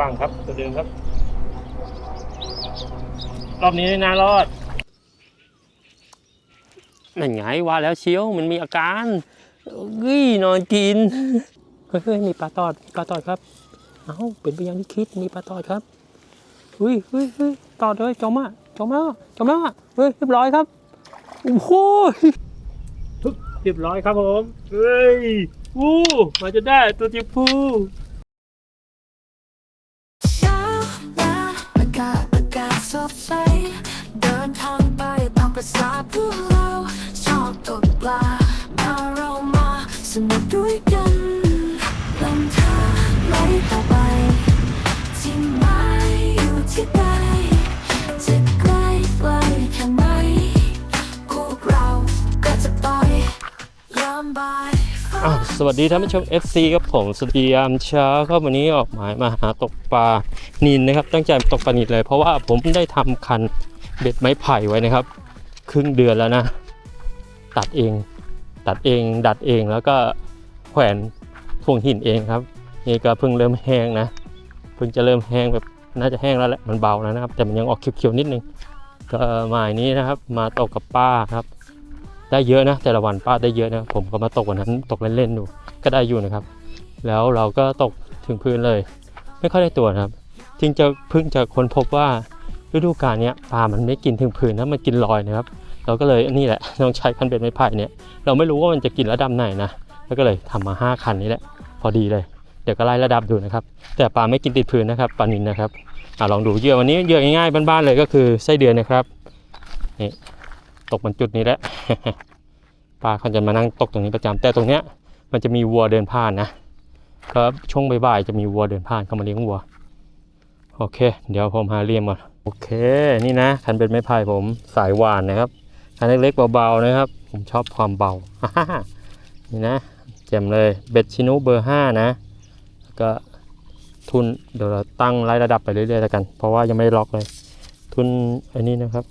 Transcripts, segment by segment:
ฟังครับตัวเดิมครับ รอบนี้นารอดนั่นไงว่าแล้วเชียวมันมีอาการเฮ้ยนอนกินเฮ้ยเฮ้ยมีปลาตอดปลาตอดครับเอ้าเป็นไปอย่างที่คิดมีปลาตอดครับเฮ้ยเฮ้ยเฮ้ยตอดเลยจมอะจมแล้วจมแล้วอะเฮ้ยเรียบร้อยครับโอ้โหปึ๊บเรียบร้อยครับผมเฮ้ยวู้มาจะได้ตัวจิพู สดใส เดินทางไปตามภาษาพวกเรา ชอบตกปลามาเรามาสนุกด้วยกันลำธารไหลต่อไป ที่ไมาอยู่ที่ใด สวัสดีท่านผู้ชม FC ครับผมสวัสดียามเช้าครับวันนี้ออกหมายมาหาตกปลานินนะครับ ตั้งใจตกปลานินเลย เพราะว่าผมได้ทำคันเบ็ดไม้ไผ่ไว้นะครับ ครึ่งเดือนแล้วนะ ตัดเอง ตัดเอง ดัดเองแล้วก็แขวนพวงหินเองครับ นี่ก็เพิ่งเริ่มแห้งนะเพิ่งจะเริ่มแห้งแบบน่าจะแห้งแล้วแหละมันเบาแล้วนะครับ แต่มันยังออกเขียวๆนิดนึงก็หมายนี้นะครับ มาตกกับป้าครับ ได้เยอะนะ แต่ละวันป้าได้เยอะนะ ผมก็มาตกวันนั้นตกเล่นๆดูก็ได้อยู่นะครับ แล้วเราก็ตกถึงพื้นเลย ไม่ค่อยได้ตัวนะครับจริงจะเพิ่งจะค้นพบว่าฤดูกาลนี้ปลามันไม่กินถึงพื้นนะมันกินลอยนะครับ เราก็เลยนี่แหละต้องใช้คันเบ็ดไม้ไผ่เนี่ยเราไม่รู้ว่ามันจะกินระดับไหนนะแล้วก็เลยทำมาห้าคันนี้แหละ พอดีเลย เดี๋ยวก็ไล่ระดับดูนะครับ แต่ปลาไม่กินติดพื้นนะครับปลานินนะครับอลองดูเหยื่อวันนี้เหยื่อง่ายๆบ้านๆเลยก็คือไส้เดือนนะครับนี่ ตกบนจุดนี้แหละปลาเขาจะมานั่งตกตรงนี้ประจำแต่ตรงเนี้ยมันจะมีวัวเดินผ่านนะก็ช่วงบ่ายๆจะมีวัวเดินผ่านเข้ามาเลี้ยงวัว โอเค เดี๋ยวผมหาเลี่ยมก่อนโอเค นี่นะคันเป็นไม้พายผมสายหวานนะครับคันเล็กๆเบาๆนะครับ ผมชอบความเบา นี่นะแจ่มเลยเบ็ดชินุเบอร์ห้านะก็ทุนเดี๋ยวเราตั้งไล่ระดับไปเรื่อยๆแล้วกัน เพราะว่ายังไม่ได้ล็อกเลย ทุนอันนี้นะครับ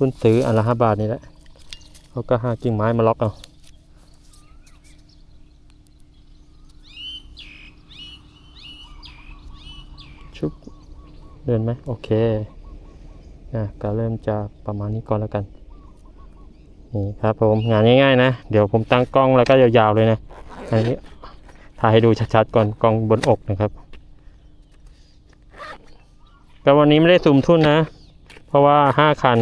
ทุนซื้ออันละห้าบาทนี่แหละเขาก็หากิ่งไม้มาล็อกเอาชุบเดินไหมโอเคนะก็เริ่มจะประมาณนี้ก่อนแล้วกันนี่ครับผมงานง่ายๆนะ เดี๋ยวผมตั้งกล้องแล้วก็ยาวๆเลยนะอันนี้ถ่ายให้ดูชัดๆก่อนกล้องบนอกนะครับก็วันนี้ไม่ได้ซูมทุนนะ เพราะว่าห้าคัน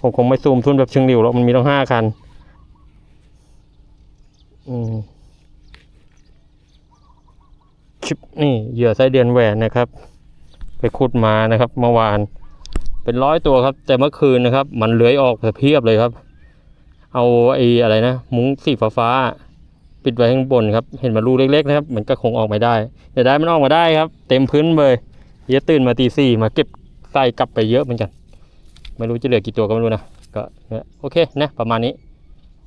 ผมคงไม่ซูมทุนแบบเชิงหลิวหรอกมันมีต้องห้าคัน อืมชิปนี่เหยื่อไส้เดือนแหวนนะครับ ไปขุดมานะครับเมื่อวาน เป็นร้อยตัวครับ แต่เมื่อคืนนะครับ มันเลื้อยออกเพียบเลยครับ เอาไอ้อะไรนะ มุ้งสีฟ้าๆปิดไว้ข้างบนครับ เห็นมารูเล็กๆนะครับ มันก็คงออกไม่ได้แต่ได้มันออกมาได้ครับ เต็มพื้นเลยเดี๋ยตื่นมาตีสี่มาเก็บใส่กลับไปเยอะเหมือนกัน ไม่รู้จะเหลือกี่ตัวก็ไม่รู้นะก็โอเคนะประมาณนี้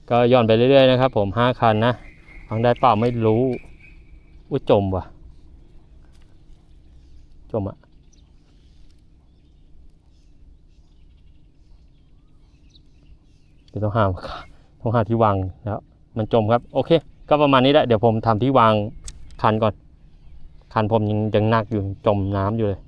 ก็ย่อนไปเรื่อยๆนะครับ ผมห้าคันนะฟังได้เปล่าไม่รู้อุ้ยจมว่ะ จมอะเดี๋ยวต้องหาต้องหาที่วางแล้วมันจมครับ โอเค ก็ประมาณนี้แหละเดี๋ยวผมทำที่วางคันก่อน คันผมยังยังหนักอยู่จมน้ำอยู่เลย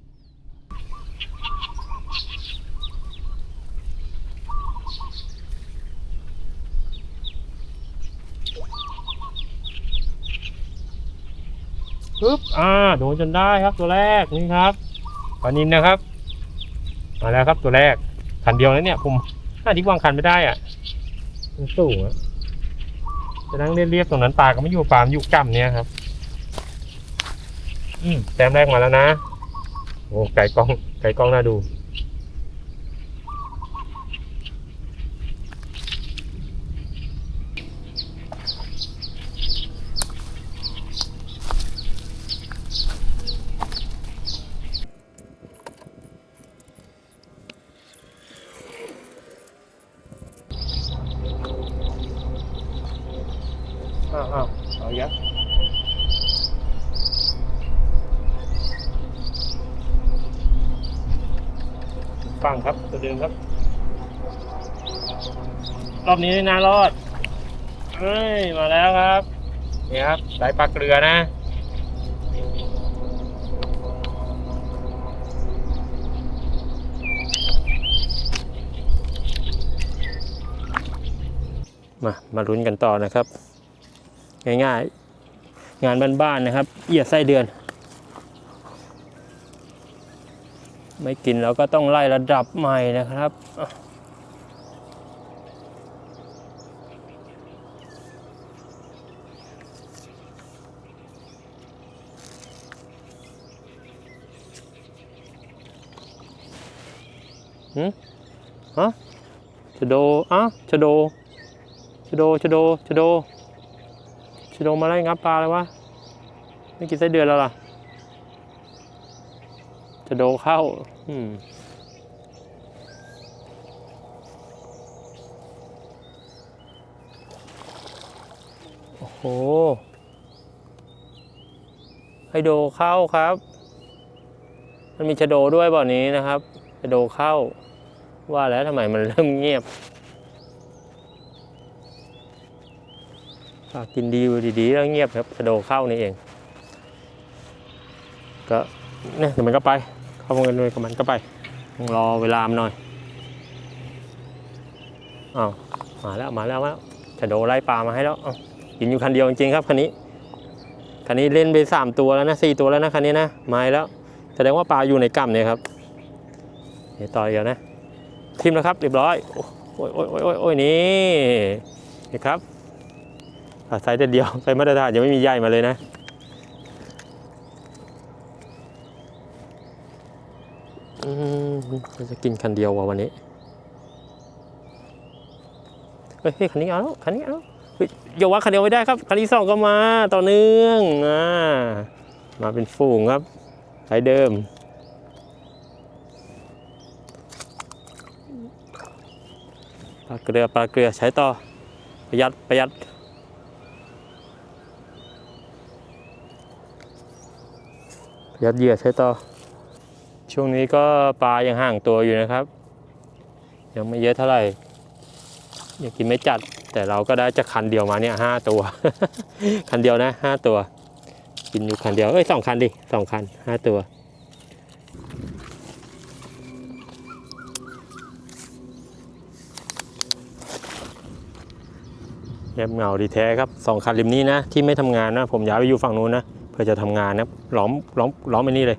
ปึ๊บ อ่าโดนจนได้ครับตัวแรกนี่ครับปลานินนะครับมาแล้วครับตัวแรกคันเดียวแล้วเนี่ยผมน่าที่วางคันไม่ได้อะมันสูงอะจะนั่งเรียบๆตรงนั้นปลาก็ไม่อยู่ปลามอยู่กำเนี่ยครับ อืมแต้มแรกมาแล้วนะโอ้ไก่กล้องไก่กล้องน่าดู เดิครับ รอบนี้นารอดเฮ้ย มาแล้วครับ นี่ครับสายปลาเกลือนะ มา มาลุ้นกันต่อนะครับ ง่ายๆ งานบ้านๆนะครับ เอียดไส้เดือน ไม่กินแล้วก็ต้องไล่ระดับใหม่นะครับอืมฮะชโดอะชโดชโดชโดชโดชโดมาไล่งับปลาเลยวะ ไม่กินไส้เดือนแล้วล่ะ จะโดเข้า อืมโอ้โห ให้โดเข้าครับ มันมีชะโดด้วยบ่อนี้นะครับชะโดเข้า ว่าแล้วทำไมมันเริ่มเงียบกกินดีอยู่ดีๆแล้วเงียบครับชะโดเข้านี่เอง ก็เนี่ยเดี๋ยวมันก็ไป เข้ามากันเลยกับมันก็ไปต้องรอเวลามันหน่อยอ้าวมาแล้วมาแล้วมาจะโดไล่ปลามาให้แล้วกินอยู่คันเดียวจริงๆครับคันนี้คันนี้เล่นไปสามตัวแล้วนะสี่ตัวแล้วนะคันนี้นะมาแล้วแสดงว่าปลาอยู่ในกล่ำเนี่ยครับเดี๋ยวต่อเดียวนะทิมแล้วครับเรียบร้อยโอ้ยโอ้ยโอ้ยโอ้ยโอ้ยนี่นี่ครับอะไซส์แต่เดียวไซส์มาตรฐานยังไม่มีใหญ่มาเลยนะ อืมเรา จะกินคันเดียวว่ะวันนี้เฮ้ยคันนี้เอาแล้วคันนี้เอาเฮ้ยอย่าว่าคันเดียวไม่ได้ครับ คันที่สองก็มาต่อเนื่องอ่ามาเป็นฝูงครับสายเดิมปลาเกลือปลาเกลือใช้ต่อประหยัดประหยัดประหยัดเหยื่อใช้ต่อ ช่วงนี้ก็ปลายังห่างตัวอยู่นะครับ ยังไม่เยอะเท่าไหร่ยังกินไม่จัด แต่เราก็ได้จะคันเดียวมาเนี่ยห้าตัว คันเดียวนะห้าตัว กินอยู่คันเดียวเอ้ยสองคันดิสองคันห้าตัวเงียบเหงาดีแท้ครับสองคันริมนี้นะ ที่ไม่ทำงานนะ ผมย้ายไปอยู่ฝั่งนู้นนะ เพื่อจะทำงานนะล้อมล้อมล้อมไปนี่เลย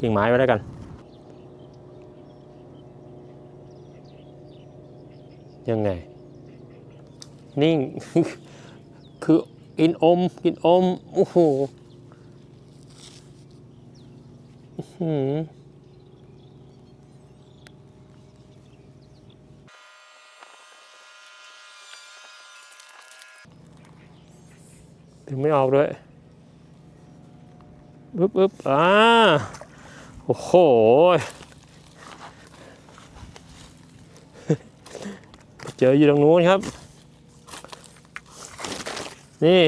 กิ่งไม้ไว้แล้วกัน ยังไง นิ่ง คือกินอม กินอม โอ้โหถึงไม่ออกด้วยปึ๊บปึ๊บอ่าโอ้โห เจออยู่ตรงนู้นครับ นี่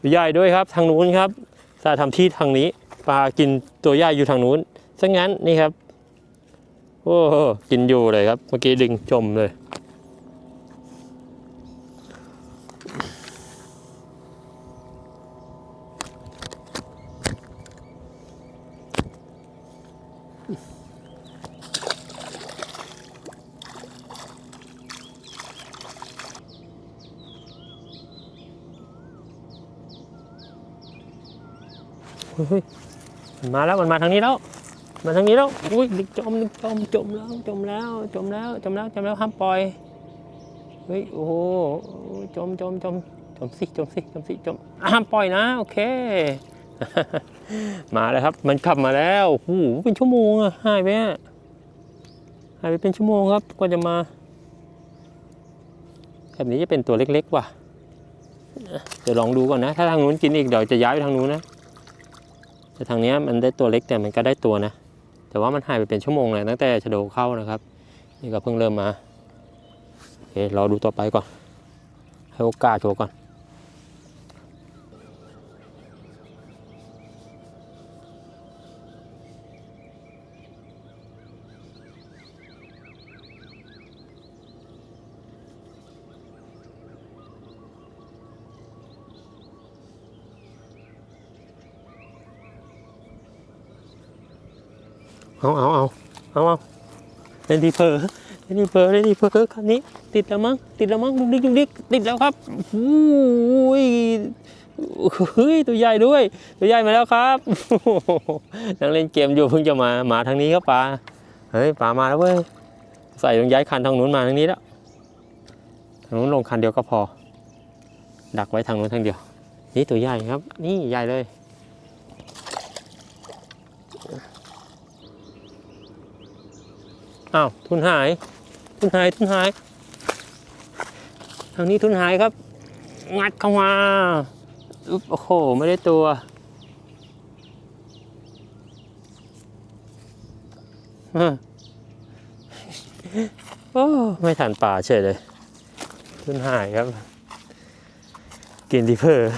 ตัวใหญ่ด้วยครับ ทางนู้นครับสาทำที่ทางนี้ปลากินตัวใหญ่อยู่ทางนู้นซะงั้นนี่ครับโอ้โหกินอยู่เลยครับ เมื่อกี้ดึงจมเลย มาแล้วมันมาทางนี้แล้ว มาทางนี้แล้วอุ้ยจมจมจมแล้วจมแล้วจมแล้วจมแล้วจมแล้วห้ามปล่อยเฮ้ยโอ้โหจมจมจมจมสิจมสิจมสิจมห้ามปล่อยนะโอเค มาแล้วครับ มันขับมาแล้วโอ้โหเป็นชั่วโมงอะหายไปหายไปเป็นชั่วโมงครับกว่าจะมาแบบนี้จะเป็นตัวเล็กๆว่ะเดี๋ยวลองดูก่อนนะ ถ้าทางนู้นกินอีกเดี๋ยวจะย้ายไปทางนู้นนะ แต่ทางนี้มันได้ตัวเล็กแต่มันก็ได้ตัวนะ แต่ว่ามันหายไปเป็นชั่วโมงเลยตั้งแต่ชโดเข้านะครับ นี่ก็เพิ่งเริ่มมาโอเครอดูต่อไปก่อน ให้โอกาสโชว์ก่อน เอาเอาเอาเอาเอาเล่นทีเพอเเลดี้เพิร์เลดี้เพิร์คันนี้ ติดแล้วมั้งติดแล้วมั้งดุกดิกดุกดิกติดแล้วครับโอ้ยเฮ้ยตัวใหญ่ด้วย ตัวใหญ่มาแล้วครับนั่งเล่นเกมอยู่เพิ่งจะมามาทางนี้ครับปลาเฮ้ยปลามาแล้วเว้ยใส่ลงย้ายคันทางนู้นมาทางนี้แล้วทางนู้นลงคันเดียวก็พอ ดักไว้ทางนู้นทางเดียว นี่ตัวใหญ่ครับ นี่ใหญ่เลย อ้าวทุนหาย ทุนหายทุนหาย ทางนี้ทุนหายครับ งัดเข้ามาอุ๊บโอ้โห ไม่ได้ตัว โอ้ ไม่ทันป่าเฉยเลย ทุนหายครับ กินดีเพอร์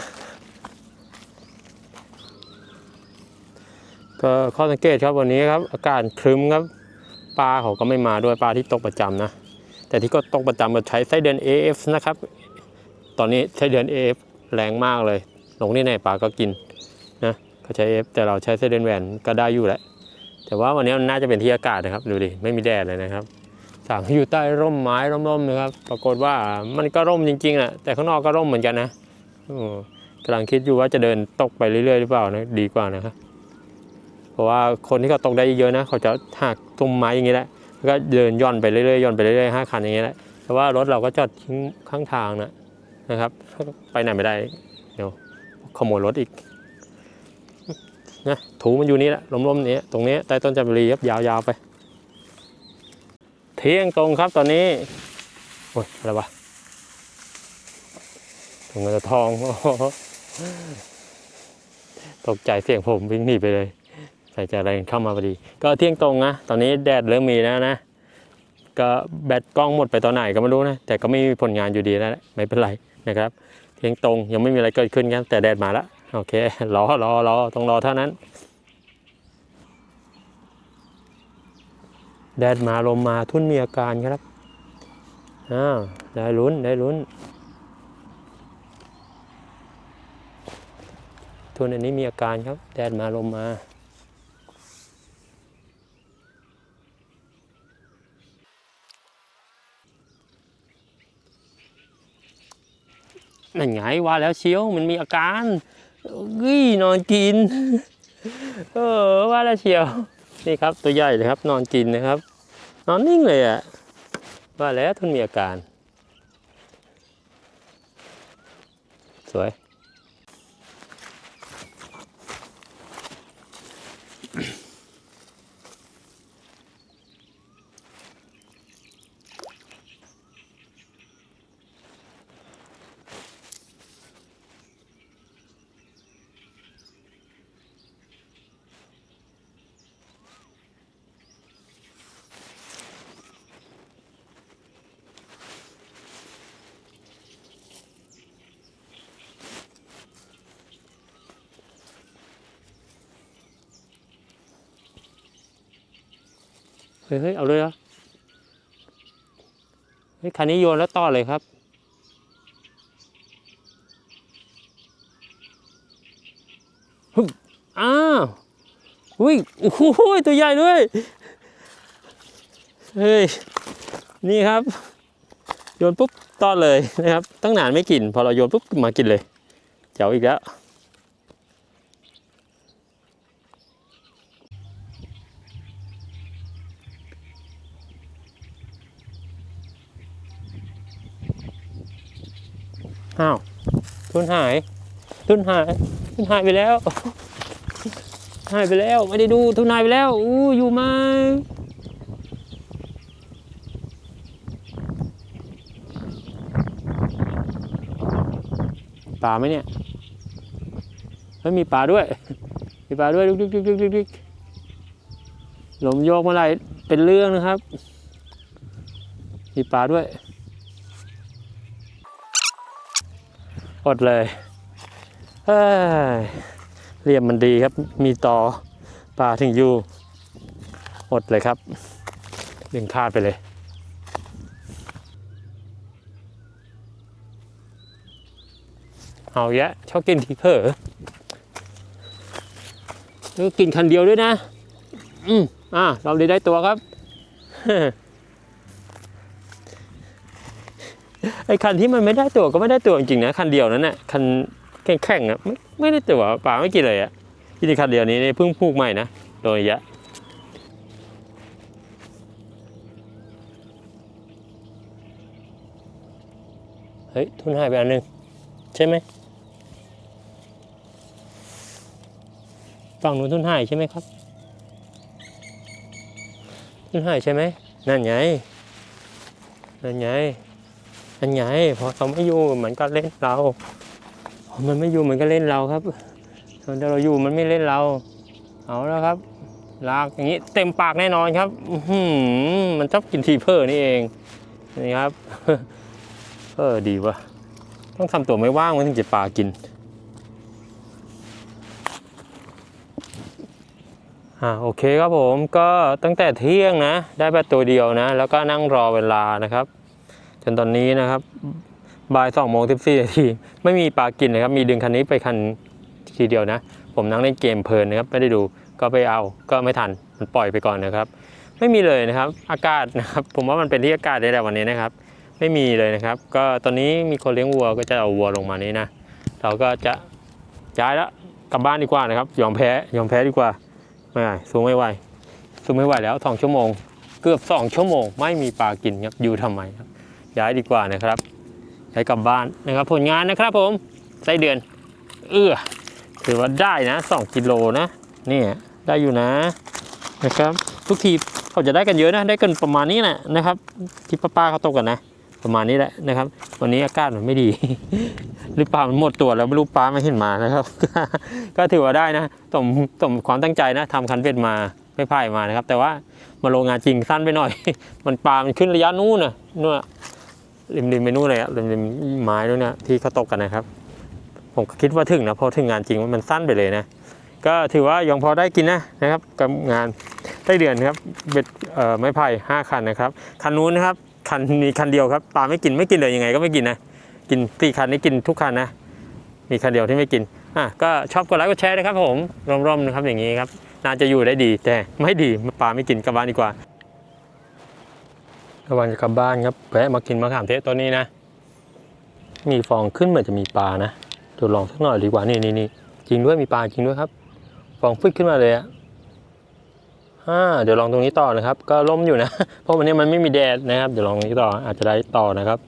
ก็ข้อสังเกตครับวันนี้ครับ อากาศครึ้มครับ ปลาเขาก็ไม่มาด้วยปลาที่ตกประจำนะ แต่ที่ก็ตกประจำก็ใช้ไส้เดือน AF นะครับ ตอนนี้ไส้เดือน AF แรงมากเลยลงที่ไหนปลาก็กินนะเขาใช้ AF แต่เราใช้ไส้เดือนแหวนก็ได้อยู่แหละ แต่ว่าวันนี้มันน่าจะเป็นที่อากาศนะครับดูดิไม่มีแดดเลยนะครับสั่งอยู่ใต้ร่มไม้ร่มๆนะครับ ปรากฏว่ามันก็ร่มจริงๆแหละแต่ข้างนอกก็ร่มเหมือนกันนะอืมกำลังคิดอยู่ว่าจะเดินตกไปเรื่อยๆหรือเปล่านะดีกว่านะครับ เพราะว่าคนที่เขาตกได้เยอะนะ เขาจะหัก ตุ้มไม้อย่างนี้แหละแล้วก็เดินย่อนไปเรื่อยๆย่อนไปเรื่อยๆห้าคันอย่างนี้แหละแต่ว่ารถเราก็จอดทิ้งข้างทางนะนะครับ ไปไหนไม่ได้เดี๋ยวขโมยรถอีกนะถูมันอยู่นี่แหละล้มๆนี้ตรงนี้ใต้ต้นจามจุรีครับยาวๆไป เที่ยงตรงครับตอนนี้โอ้ยอะไรวะตรงเงินทองตกใจเสียงผมวิ่งหนีไปเลย ใส่ใจอะไรเข้ามาพอดี ก็เที่ยงตรงนะตอนนี้แดดเริ่มมีแล้วนะก็แบตกล้องหมดไปตอนไหนก็ไม่รู้นะ แต่ก็ไม่มีผลงานอยู่ดีแล้วไม่เป็นไรนะครับ เที่ยงตรงยังไม่มีอะไรเกิดขึ้นครับแต่แดดมาแล้วโอเครอรอรอต้องรอเท่านั้น แดดมาลมมาทุ่นมีอาการครับอ้าวได้ลุ้นได้ลุ้นทุนอันนี้มีอาการครับ แดดมาลมมา นั่นไงว่าแล้วเชียวมันมีอาการกี้นอนกิน เออว่าแล้วเชียว นี่ครับตัวใหญ่เลยครับ นอนกินนะครับ นอนนิ่งเลยอะว่าแล้วทุนมีอาการ สวย ฮ้ยเฮ้ยเอาเลยเหรอเฮ้ยคันนี้โยนแล้วต่อเลยครับฮึอ้าวอุ้ยโอ้โหตัวใหญ่ด้วย เฮ้ย นี่ครับ โยนปุ๊บต้อนเลยนะครับ ตั้งนานไม่กิน พอเราโยนปุ๊บมากินเลย เจ๋วอีกแล้ว อ้าวทุนหาย ทุนหาย ทุนหายไปแล้ว หายไปแล้ว ไม่ได้ดูทุนหายไปแล้ว อู้อยู่ไหมปลาไหมเนี่ยเฮ้ยมีปลาด้วย มีปลาด้วยดุกดิกดุกดิกดุกดิกลมโยกเมื่อไรเป็นเรื่องนะครับ มีปลาด้วย อดเลยเอ้ยเหลี่ยมมันดีครับ มีต่อปลาถึงอยู่ อดเลยครับ ดึงคาดไปเลย เอาแยะชอบกินทีเผลอแล้วก็กินคันเดียวด้วยนะ อืมอ่า เราได้ได้ตัวครับ อ้คันที่มันไม่ได้ตัวก็ไม่ได้ตัวจริงๆนะคันเดียวนั้นน่ะคันแข่งๆอะไม่ไม่ได้ตัวปลาไม่กินเลยอะที่นี่คันเดียวนี้นี่เพิ่งพูกใหม่นะโดนเยอะเฮ้ยทุนหายไปอันหนึ่งใช่ไหมฝั่งนู้นทุนหายใช่ไหมครับทุนหายใช่ไหมนั่นไงนั่นไง นั่นไงพอเขาไม่อยู่เหมือนก็เล่นเราพอมันไม่อยู่เหมือนก็เล่นเราครับตอนเราอยู่มันไม่เล่นเรา เอาแล้วครับ ลากอย่างนี้เต็มปากแน่นอนครับอื้อหือมันชอบกินทีเพอร์นี่เองนี่ครับ เออดีวะต้องทำตัวไม่ว่างมันถึงจะปลากินอ่าโอเคครับผมก็ตั้งแต่เที่ยงนะ ได้แค่ตัวเดียวนะ แล้วก็นั่งรอเวลานะครับ จนตอนนี้นะครับบ่ายสองโมงสิบสี่นาทีไม่มีปลากินนะครับ มีดึงคันนี้ไปคันทีเดียวนะ ผมนั่งเล่นเกมเพลินนะครับ ไม่ได้ดูก็ไปเอาก็ไม่ทันมันปล่อยไปก่อนนะครับ ไม่มีเลยนะครับ อากาศนะครับ ผมว่ามันเป็นที่อากาศได้แหละวันนี้นะครับ ไม่มีเลยนะครับ ก็ตอนนี้มีคนเลี้ยงวัวก็จะเอาวัวลงมานี้นะเราก็จะย้ายแล้วกลับบ้านดีกว่านะครับ ยอมแพ้ยอมแพ้ดีกว่าไม่ไหวสู้ไม่ไหวสู้ไม่ไหวแล้วสองชั่วโมง เกือบสองชั่วโมง ไม่มีปลากินครับอยู่ทำไมครับ ย้ายดีกว่านะครับย้ายกลับบ้านนะครับ ผลงานนะครับผมไส้เดือน เอื้อถือว่าได้นะ 2กิโลนะนี่ได้อยู่นะนะครับทุกทีเขาจะได้กันเยอะนะ ได้กันประมาณนี้แหละนะครับ ที่ป้าๆเขาตกกันนะ ประมาณนี้แหละนะครับ วันนี้อากาศมันไม่ดี หรือเปล่ามันหมดตัวแล้วไม่รู้ปลาไม่เห็นมานะครับ ก็ถือว่าได้นะสมสมความตั้งใจนะทำคันเบ็ดมาไม่พ่ายมานะครับ แต่ว่ามาลงงานจริงสั้นไปหน่อย มันปลามันขึ้นระยะนู้นน่ะนู่น ริมริมไปนู่นเลยอะริมริมไม้นู่นน่ะที่เขาตกกันนะครับ ผมก็คิดว่าถึงนะพอถึงงานจริงมันสั้นไปเลยนะ ก็ถือว่ายังพอได้กินนะนะครับกับงานได้เดือนครับเบ็ดเอ่อไม้ไผ่ห้าคันนะครับคันนู้นนะครับคันมีคันเดียวครับปลาไม่กินไม่กินเลยยังไงก็ไม่กินนะกินสี่คันนี้กินทุกคันนะ มีคันเดียวที่ไม่กินอะก็ชอบกดไลค์กดแชร์นะครับผมร่มๆนะครับอย่างนี้ครับน่าจะอยู่ได้ดีแต่ไม่ดีปลาไม่กินกลับบ้านดีกว่า ระหว่างจะกลับบ้านครับแวะมากินมะขามเทศตัวนี้นะ มีฟองขึ้นเหมือนจะมีปลานะเดี๋ยวลองสักหน่อยดีกว่านี่นี่นี่จริงด้วยมีปลาจริงด้วยครับ ฟองฟึดขึ้นมาเลยอะอ่าเดี๋ยวลองตรงนี้ต่อนะครับ ก็ล่มอยู่นะ เพราะวันนี้มันไม่มีแดดนะครับ เดี๋ยวลองนี้ต่ออาจจะได้ต่อนะครับ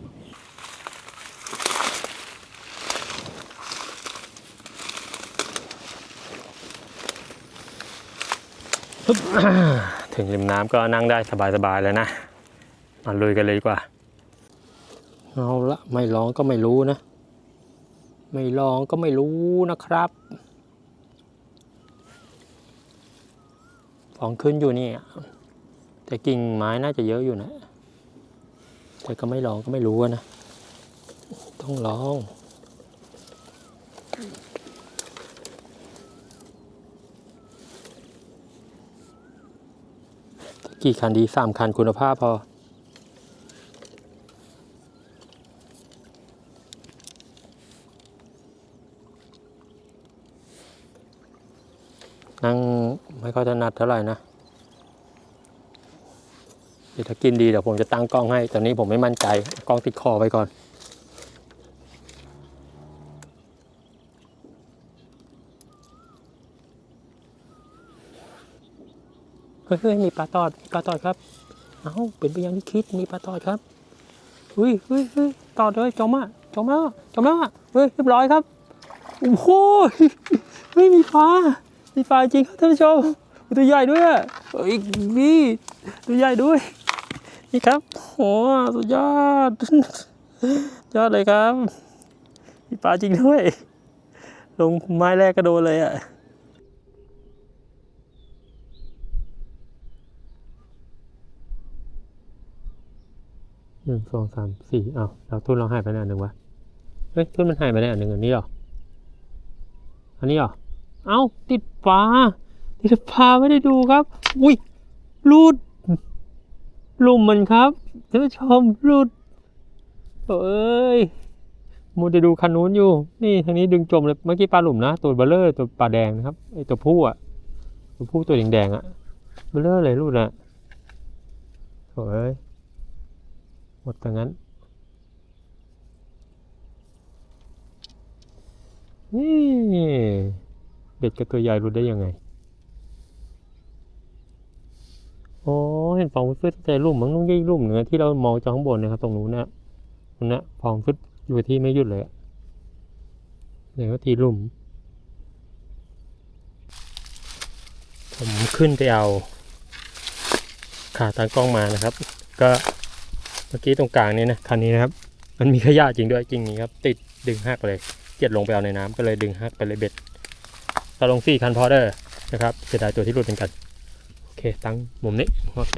ปึ๊บถึงริมน้ำก็นั่งได้สบายๆแล้วนะ มาลุยกันเลยดีกว่า เอาละไม่ร้องก็ไม่รู้นะ ไม่ลองก็ไม่รู้นะครับฟองขึ้นอยู่นี่แต่กิ่งไม้น่าจะเยอะอยู่นะแต่ก็ไม่ลองก็ไม่รู้นะ ต้องลองกี่คันดีสามคันคุณภาพพอ นั่งไม่ค่อย ถนัดเท่าไหร่นะเดี๋ยวถ้ากินดีเดี๋ยวผมจะตั้งกล้องให้ ตอนนี้ผมไม่มั่นใจ กล้องติดคอไปก่อน เฮ้ยมีปลาตอดมีปลาตอดครับ เอ้า เป็นไปอย่างที่คิด มีปลาตอดครับเฮ้ยเฮ้ยเฮ้ยตอดเลยจมอะจมแล้วะจมแล้วอะเฮ้ยเรียบร้อยครับ โอ้โหไม่มีปลามีปลาจริงครับท่านผู้ชม ตัวใหญ่ด้วยอะเอ้ยนี่ตัวใหญ่ด้วย นี่ครับโอ้สุดยอด ยอดเลยครับมีปลาจริงด้วย ลงไม้แรกก็โดนเลยอะหนึ่งสองสามสี่อ้าวแล้วทุนเราหายไปไหนอันหนึ่งวะ เฮ้ยทุนมันหายไปไหนอันหนึ่งอันนี้เหรอ อันนี้เหรอ เอ้า ติดปลา เดี๋ยวพาไม่ได้ดูครับ อุ้ยรูดลุ่มมันครับท่านผู้ชมรูดเอ้ยมูจะดูคันนู้นอยู่ นี่ทางนี้ดึงจมเลย เมื่อกี้ปลาหลุมนะ ตัวเบลเลอร์ตัวปลาแดงนะครับ ไอตัวผู้อะ ตัวผู้ตัวแดงๆอะ เบลเลอร์เลยรูดอะโอ้ย หมดตรงนั้น นี่ เด็กกับตัวใหญ่รู้ได้ยังไง อ๋อเห็นฟองฟึดๆแต่ลุ่มมันต้องยี่ลุ่มเหนือที่เรามองจากข้างบนนะครับ ตรงนู้นนะตรงนั้นฟองฟึดอยู่ที่ไม่หยุดเลยเดี๋ยวทีลุ่ม ผมขึ้นไปเอา ขาตั้งกล้องมานะครับ ก็เมื่อกี้ตรงกลางนี้นะคันนี้นะครับ มันมีขยะจริงด้วยจริงนี้ครับ ติดดึงหักเลยเจ็ดลงไปเอาในน้ำก็เลยดึงหักไปเลยเบ็ดเราลงสี่คันพอเดอร์นะครับเสียดายตัวที่หลุดเป็นกัน ตั้งมุมนี้โอเค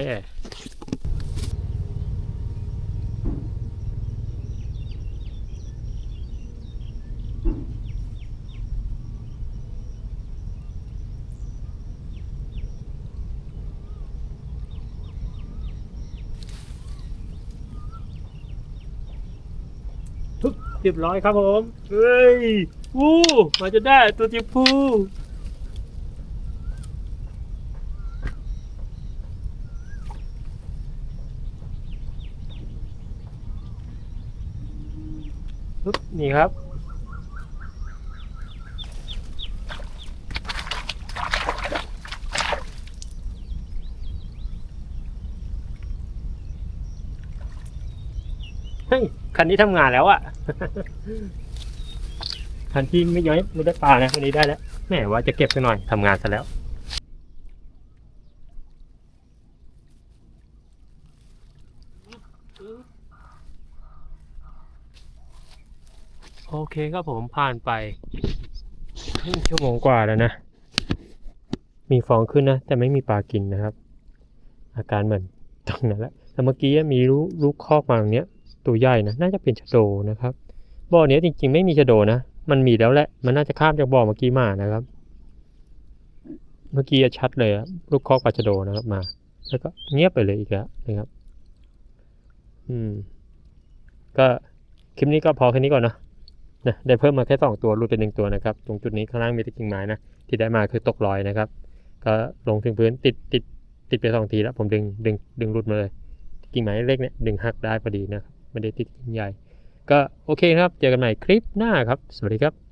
เรียบร้อยครับผม เฮ้ย วู้มาจะได้ตัวจิพู ปึ๊บนี่ครับ เฮ้ย คันนี้ทำงานแล้วอะคันที่ไม่ย้อยไม่ได้ปลานะวันนี้ได้แล้วแหมว่าจะเก็บสักหน่อยทำงานซะแล้ว เคครับผมผ่านไปครึ่งชั่วโมงกว่าแล้วนะ มีฟองขึ้นนะ แต่ไม่มีปลากินนะครับ อาการเหมือนตรงนั้นแหละแต่เมื่อกี้มีลูกลูกคอกมาตรงเนี้ย ตัวใหญ่นะ น่าจะเป็นชะโดนะครับ บ่อเนี้ยจริง ๆ ไม่มีชะโดนะ มันมีแล้วแหละ มันน่าจะข้ามจากบ่อเมื่อกี้มานะครับ เมื่อกี้ชัดเลยอะลูกคอกปลาชะโดนะครับมา แล้วก็เงียบไปเลยอีกแล้วนะครับ อืม ก็คลิปนี้ก็พอแค่นี้ก่อนเนะ นะได้เพิ่มมาแค่สองตัวรูดเป็นหนึ่งตัวนะครับ ตรงจุดนี้ข้างล่างมีตะกิ่งไม้นะ ที่ได้มาคือตกลอยนะครับ ก็ลงถึงพื้นติดติดติดไปสองทีแล้วผมดึงดึงดึงรูดมาเลยกิ่งไม้เล็กเนี่ยดึงหักได้พอดีนะครับไม่ได้ติดกิ่งใหญ่ ก็โอเคครับ เจอกันใหม่คลิปหน้าครับ สวัสดีครับ